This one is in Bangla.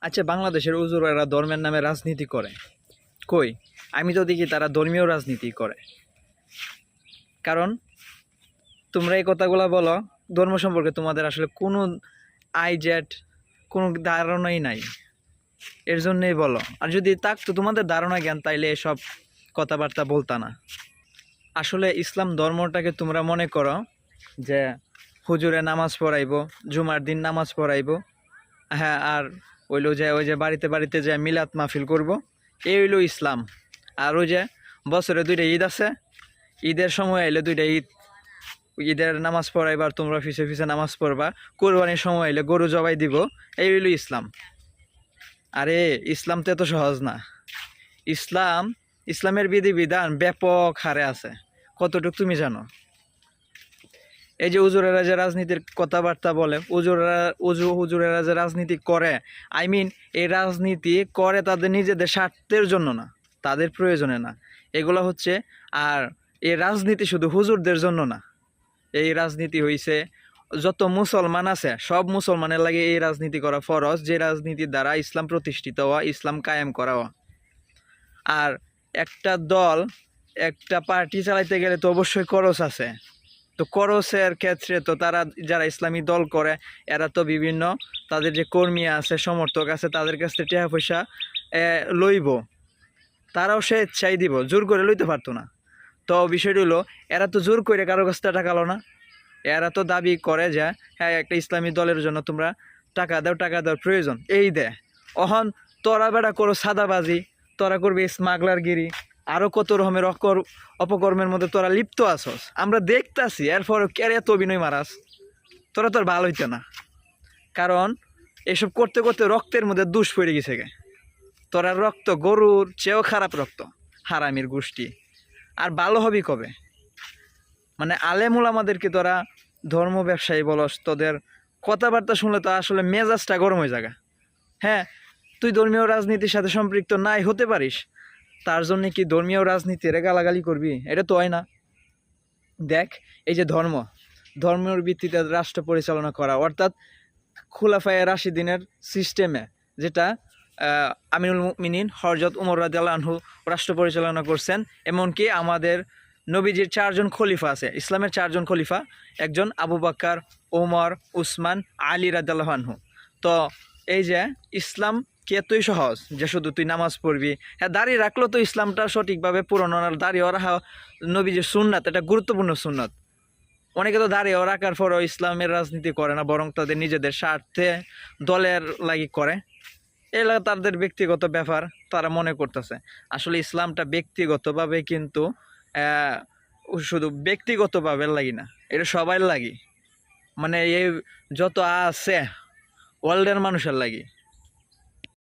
আচ্ছা বাংলাদেশের উজুরেরা ধর্মের নামে রাজনীতি করে। কই? আমি তো দেখি তারা ধর্মীয় রাজনীতি করে। কারণ, তোমরা এই কথাগুলো বলো, ধর্ম সম্পর্কে তোমাদের আসলে কোনো আইজেট কোনো ধারণাই নাই। এর জন্যই বলো। আর যদি থাকতো, তোমাদের ধারণা জ্ঞান, তাইলে এসব কথাবার্তা বলতা না। আসলে ইসলাম ধর্মটাকে তোমরা মনে করো যে হুজুরে নামাজ পড়াইব, জুমার দিন নামাজ পড়াইব হ্যাঁ আর ওইলো যে, ওই যে বাড়িতে বাড়িতে যে মিলাদ মাহফিল করব, এই হইল ইসলাম। আর ওই যে বছরে দুইটা ঈদ আছে, ঈদের সময় এলে দুইটা ঈদ। ঈদের নামাজ পড়াইবার, তোমরা ফিসে ফিসে নামাজ পড়বা। কোরবানির সময় এলে গরু জবাই দিব, এই হইল ইসলাম। আরে, ইসলাম তো এত সহজ না। ইসলাম, ইসলামের বিধিবিধান ব্যাপক হারে আছে। কতটুকু তুমি জানো? এই যে উজুরেরা যে রাজনীতির কথাবার্তা বলে উজুরেরা উজু হুজুরেরা যে রাজনীতি করে আই মিন এই রাজনীতি করে তাদের নিজেদের স্বার্থের জন্য না, তাদের প্রয়োজনে না। এগুলো হচ্ছে, আর এই রাজনীতি শুধু হুজুরদের জন্য না, এই রাজনীতি হইছে, যত মুসলমান আছে, সব মুসলমানের লাগে এই রাজনীতি করা ফরজ, যে রাজনীতির দ্বারা ইসলাম প্রতিষ্ঠিত হওয়া, ইসলাম কায়েম করা হওয়া। আর একটা দল, একটা পার্টি চালাইতে গেলে তো অবশ্যই খরচ আছে। তো করসের ক্ষেত্রে তো তারা যারা ইসলামী দল করে, এরা তো বিভিন্ন তাদের যে কর্মী আছে, সমর্থক আছে, তাদের কাছ থেকে টাকা পয়সা লইব। তারাও সে ইচ্ছাই দিব, জোর করে লইতে পারতো না। তো বিষয়টি হলো, এরা তো জোর করে কারও কাছ থেকে টাকা না। এরা তো দাবি করে যে হ্যাঁ একটা ইসলামী দলের জন্য তোমরা টাকা দাও, টাকা দেওয়ার প্রয়োজন। এই দে, অহন তোরা বেড়া করো সাদাবাজি, তোরা করবি স্মাগলারগিরি। আরও কত রকমের অকর অপকর্মের মধ্যে তোরা লিপ্ত আছস? আমরা দেখতাছি এরপর কেরে এত অভিনয় মারাস? তোরা তোর ভালো হইতে না। কারণ, এসব করতে করতে রক্তের মধ্যে দুষ পড়ে গেছে গে। তোরা রক্ত গরুর চেয়েও খারাপ রক্ত, হারামির গোষ্ঠী। আর ভালো হবি কবে? মানে আলেমুল আমাদেরকে তোরা ধর্ম ব্যবসায়ী বলস, তোদের কথাবার্তা শুনলে তো আসলে মেজাজটা গরম হয়ে যাগা হ্যাঁ তুই ধর্মীয় রাজনীতির সাথে সম্পৃক্ত নাই, হতে পারিস। তার জন্য কি ধর্মীয় রাজনীতির গালাগালি করবি? এটা তো হয় না। দেখ, এই যে ধর্ম, ধর্মের ভিত্তিতে রাষ্ট্র পরিচালনা করা, অর্থাৎ খুলাফায় রাশিদিনের সিস্টেমে যেটা আমিনুল মিনিন হরজত উমর আনহু রাষ্ট্র পরিচালনা করছেন, এমনকি আমাদের নবীজির চারজন খলিফা আছে, ইসলামের চারজন খলিফা, একজন আবু বাক্কার ওমর উসমান, আলী আনহু। তো এই যে ইসলাম কি এতই সহজ? যে শুধু তুই নামাজ পড়বি। হ্যাঁ দাঁড়িয়ে রাখলেও তো ইসলামটা সঠিকভাবে আর দাঁড়িয়ে রাখা নবী যে সুন্নাত, এটা গুরুত্বপূর্ণ সুন্নাত। অনেকে তো দাঁড়িয়ে রাখার পরও ইসলামের রাজনীতি করে না, বরং তাদের নিজেদের স্বার্থে দলের লাগি করে। এগুলো তাদের ব্যক্তিগত ব্যাপার তারা মনে করতেছে। আসলে ইসলামটা ব্যক্তিগতভাবে কিন্তু শুধু ব্যক্তিগতভাবে লাগি না, এটা সবাই লাগি। মানে এই যত আছে, ওয়ার্ল্ডের মানুষের লাগি।